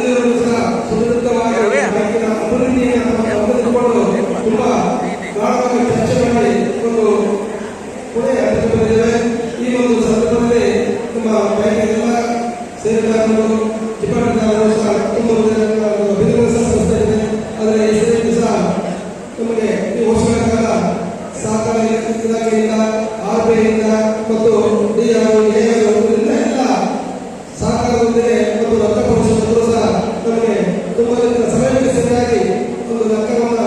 ಎಲ್ಲರೂ ಸಹ ಸುದೃಢವಾಗಿ ಅಭಿವೃದ್ಧಿಯನ್ನು ತಂದುಕೊಂಡು ತುಂಬಾ ಗಾಢವಾಗಿ ಚರ್ಚೆ ಮಾಡಿ ಒಂದು ಕೊನೆಯ ಹಂತಕ್ಕೆ ಬಂದಿದ್ದೇವೆ ಈ ಒಂದು ಸಂದರ್ಭದಲ್ಲಿ ನಮ್ಮ ಬ್ಯಾಂಕಿನ ಎಲ್ಲ ಸೇವೆದಾರರು ಸಹ ತುಂಬ ಅಭಿನಂದನೆ ಇದ್ದೇನೆ. ಆದರೆ ಈ ಸಹ ನಮಗೆ ಈ ವರ್ಷಗಳ ಕಾಲ ಸಹಕಾರ ಇಲಾಖೆಯಿಂದ ಆರ್ ಬಿ ಐಯಿಂದ ಮತ್ತು ಎಲ್ಲ ಸಹಕಾರದೊಂದಿಗೆ ಮತ್ತು ರಕ್ತ ಪರಿಶೋಧಕರು ಸಹ ನಮಗೆ ತುಂಬ ದಿನದ ಸಮಯಕ್ಕೆ ಸರಿಯಾಗಿ ಒಂದು ಲೆಕ್ಕವನ್ನು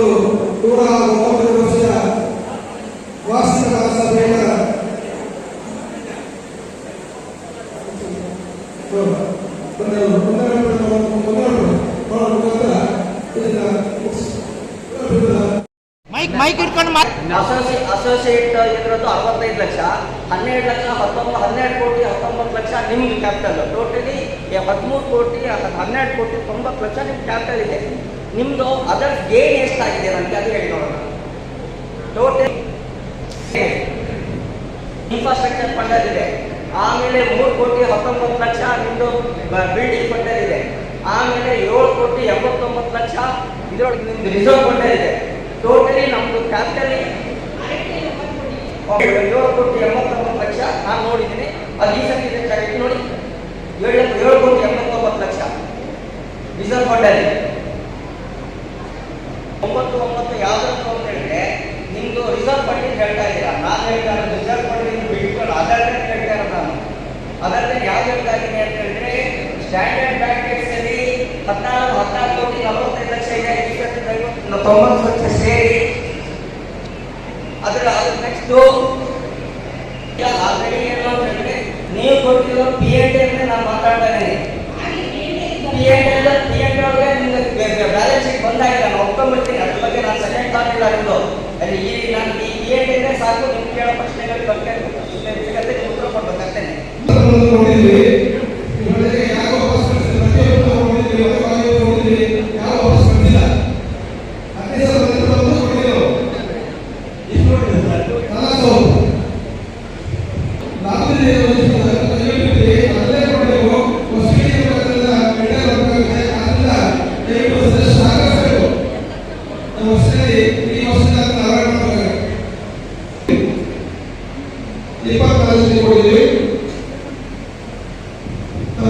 ಮೈಕ್ ಮೈಕ್ ಇಟ್ಕೊಂಡು ಅಸೋಸಿಯೇಟ್ ಇದ್ರದ್ದು ಅರವತ್ತೈದು ಲಕ್ಷ. ಹನ್ನೆರಡು ಲಕ್ಷ, ಹತ್ತೊಂಬತ್ತು, ಹನ್ನೆರಡು ಕೋಟಿ, ಹತ್ತೊಂಬತ್ತು ಲಕ್ಷ ನಿಮ್ಗೆ ಕ್ಯಾಪಿಟಲ್ ಟೋಟಲಿ ಹದಿಮೂರು ಕೋಟಿ ಹನ್ನೆರಡು ಕೋಟಿ, ತೊಂಬತ್ತು ಲಕ್ಷ ನಿಮ್ಗೆ ಕ್ಯಾಪಿಟಲ್ ಇದೆ. ನಿಮ್ಮದು ಅದರ ಗೇನ್ ಎಷ್ಟಾಗಿದೆ ನನಗೆ ಅದು ಹೇಳಿ ನೋಡೋಣ. ಟೋಟಲ್ ಇನ್ಫ್ರಾಸ್ಟ್ರಕ್ಚರ್ ಫಂಡಲ್ಲಿದೆ ಆಮೇಲೆ ಮೂರು ಕೋಟಿ, ಹತ್ತೊಂಬತ್ತು ಲಕ್ಷ ನಿಮ್ಮದು ಬಿಲ್ಡಿಂಗ್ ಫಂಡಲ್ಲಿದೆ ಆಮೇಲೆ ಏಳು ಕೋಟಿ ಎಂಬತ್ತೊಂಬತ್ತು ಲಕ್ಷ ಇದರೊಳಗೆ ನಿಮ್ದು ರಿಸರ್ವ್ ಫಂಡಲ್ಲಿದೆ ಟೋಟಲಿ ನಮ್ಮದು ಕ್ಯಾಪಿಟಲ್ ಏಳು ಕೋಟಿ ಎಂಬತ್ತೊಂಬತ್ತು ಲಕ್ಷ ನಾನು ನೋಡಿದ್ದೀನಿ. ಅದು ಈ ಸತಿ ಇದೆ ನೋಡಿ. ಏಳು ಏಳು ಕೋಟಿ ಎಂಬತ್ತೊಂಬತ್ತು ಲಕ್ಷ ರಿಸರ್ವ್ ಇದೆ ಒಂಬತ್ತು ಒಂಬತ್ತು ಯಾವ್ದು ಅಂತ ಹೇಳಿದ್ರೆ, ನಿಮ್ದು ರಿಸರ್ವ್ ಫಂಡಿಂಗ್ ಹೇಳ್ತಾ ಇದ್ದೀರಾ? ನಾನು ಹೇಳ್ತಾ ಇರೋದು ರಿಸರ್ವ್ ಫಂಡಿಂಗ್ ಬಿಟ್ಕೊಂಡು ಅದರಲ್ಲೇ ಹೇಳ್ತಾ ಇರೋದು ನಾನು? ಅದರಲ್ಲಿ ಯಾವ್ದು ಹೇಳ್ತಾ ಇದ್ದೀನಿ ಅಂತ ಹೇಳಿದ್ರೆ ಸ್ಟ್ಯಾಂಡರ್ಡ್ ಬ್ಯಾಂಕ್ ಅಲ್ಲಿ ಹದಿನಾರು ಹದಿನಾರು ಕೋಟಿ ನಲವತ್ತೈದು ಲಕ್ಷ ಇದೆ ತೊಂಬತ್ತು ಲಕ್ಷ ಸೇರಿ. ಅದರ ಅದ್ರ ನೆಕ್ಸ್ಟು ಆಲ್ರೆಡಿ ಏನು ಅಂತ ಹೇಳಿದ್ರೆ ನೀವು ಕೊಟ್ಟಿರೋ ಪಿ ಎನ್ ಡಿ ನಾನು ಮಾತಾಡ್ತಾ P N D P N T ಒಳಗೆ ನಿಮ್ಗೆ ಬ್ಯಾಲೆನ್ಸ್ ಶೀಟ್ ಬಂದಾಗಿದೆ ನಾನು ಒಪ್ಕೊಂಡ್ಬಿಡ್ತೀನಿ. ಅದ್ರ ಬಗ್ಗೆ ನಾನು ಸೆಕೆಂಡ್ ಥಾಟ್ ಇಲ್ಲ ನಿಮ್ಮದು ಅಲ್ಲಿ ಈ ನಾನು ಈ ಪಿ ಎನ್ ಡಿ ಸಾಕು, ನಿಮ್ಗೆ ಕೇಳೋ ಪ್ರಶ್ನೆಗಳಿಗೆ ಬಗ್ಗೆ ಉತ್ತರ ನೋಡಿದ್ವಿ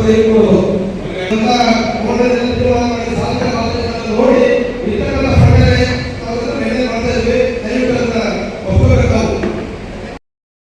ನಾವು